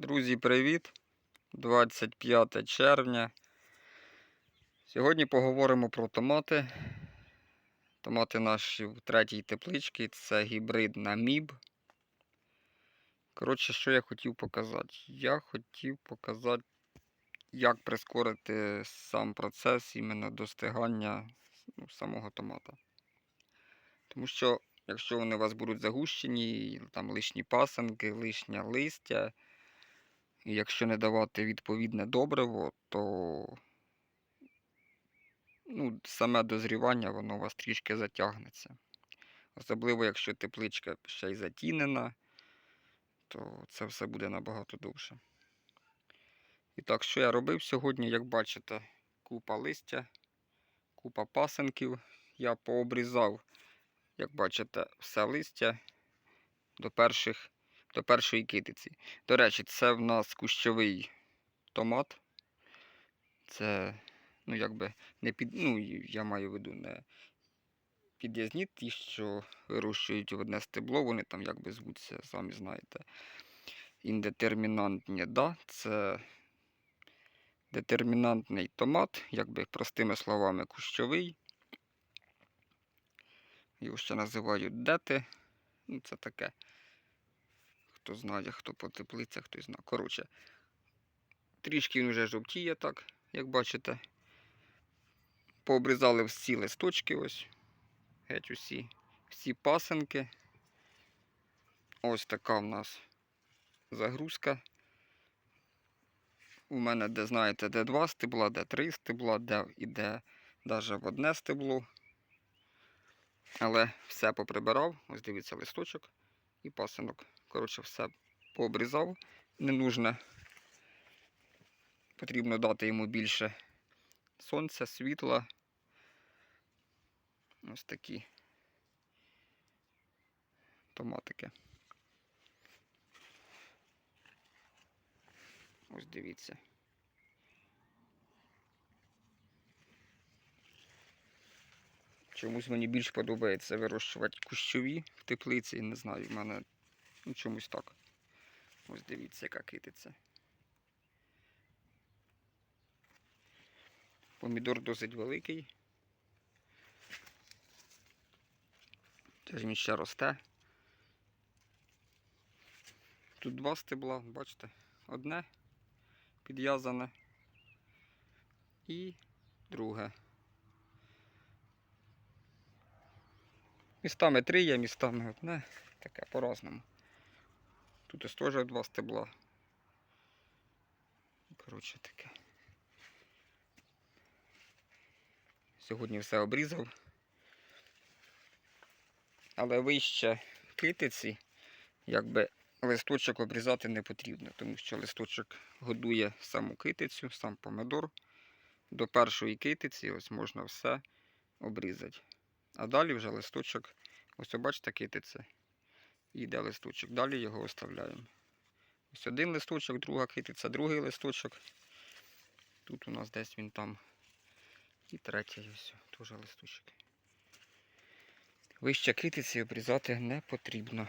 Друзі, привіт! 25 червня. Сьогодні поговоримо про томати. Томати наші в третій тепличці це гібрид на міб. Коротше, що я хотів показати? Я хотів показати, як прискорити сам процес іменно достигання ну, самого томата. Тому що, якщо вони у вас будуть загущені, там лишні пасенки, лишнє листя, і якщо не давати відповідне добриво, то ну, саме дозрівання воно у вас трішки затягнеться. Особливо, якщо тепличка ще й затінена, то це все буде набагато довше. І так, що я робив сьогодні, як бачите, купа листя, купа пасенків. Я пообрізав, як бачите, все листя до, перших, до першої китиці. До речі, це в нас кущовий томат. Це, ну, якби не під. Ну, я маю в виду не під'язні ті, що вирощують в одне стебло, вони там якби звуться, самі знаєте. Індетермінантні, да, це детермінантний томат, якби простими словами кущовий. Його ще називають дети. Ну, це таке. Хто знає, хто по теплицях, хтось знає. Коротше, трішки він вже жовтіє так, як бачите. Пообрізали всі листочки ось. Геть усі. Всі пасенки. Ось така в нас загрузка. У мене, де знаєте, де два стебла, де три стебла, де іде навіть в одне стебло. Але все поприбирав. Ось дивіться листочок і пасинок. Коротше, все пообрізав. Не нужно. Потрібно дати йому більше сонця, світла. Ось такі томатики. Ось дивіться. Чомусь мені більш подобається вирощувати кущові в теплиці. Не знаю, в мене ну, чомусь так. Ось дивіться, яка китиця. Помідор досить великий. Теж він ще росте. Тут два стебла, бачите, одне підв'язане і друге. Містами три є, містами одне, таке по-разному. Тут ось теж два стебла. Коротше таке. Сьогодні все обрізав. Але вище китиці, якби листочок обрізати не потрібно, тому що листочок годує саму китицю, сам помидор. До першої китиці ось можна все обрізати. А далі вже листочок, ось бачите, китиця. І йде листочок. Далі його оставляємо. Ось один листочок, друга китиця, другий листочок. Тут у нас десь він там. І третій ось теж листочок. Вище китиці обрізати не потрібно.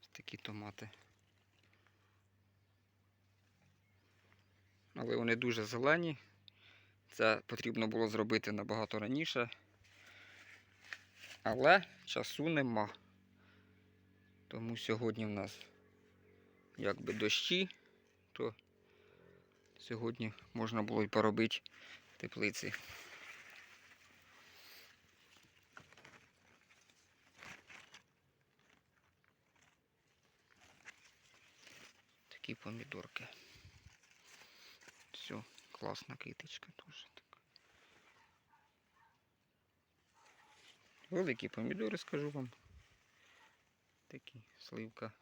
Ось такі томати. Але вони дуже зелені. Це потрібно було зробити набагато раніше. Але часу нема. Тому сьогодні в нас якби дощі, то сьогодні можна було й поробити теплиці. Такі помідорки. Класна китичка теж така. Великі помідори, скажу вам. Такі сливка.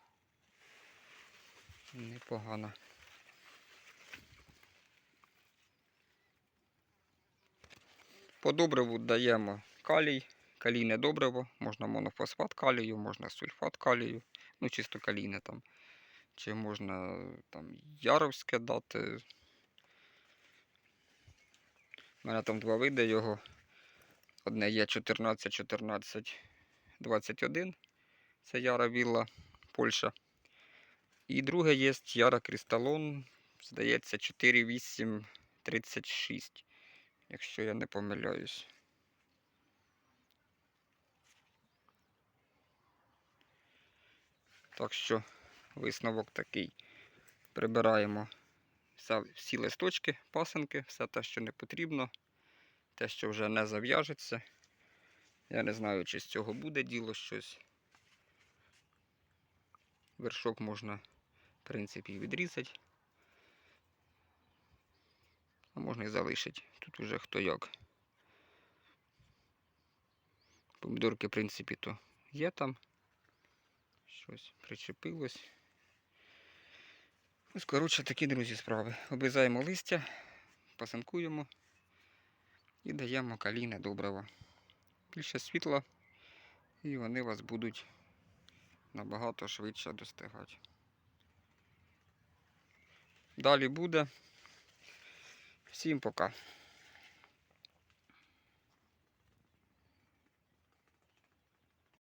Непогана. По добриву даємо калій, калійне добриво, можна монофосфат калію, можна сульфат калію, ну чисто калійне там. Чи можна там яровське дати. У мене там два види його. Одне є 14, 14, 21. Це яра вілла. Польща. І друге є Яра Крісталон, здається, 4836, якщо я не помиляюсь. Так що висновок такий. Прибираємо всі листочки, пасинки, все те, що не потрібно, те, що вже не зав'яжеться. Я не знаю, чи з цього буде діло щось. Вершок можна, в принципі, відрізати. А можна і залишити. Тут уже хто як. Помідорки, в принципі, то є там. Щось причепилось. Ось, коротше, такі, друзі, справи. Обрізаємо листя, пасанкуємо і даємо каліна добрива. Більше світла, і вони вас будуть набагато швидше достигати. Далі буде. Всім пока.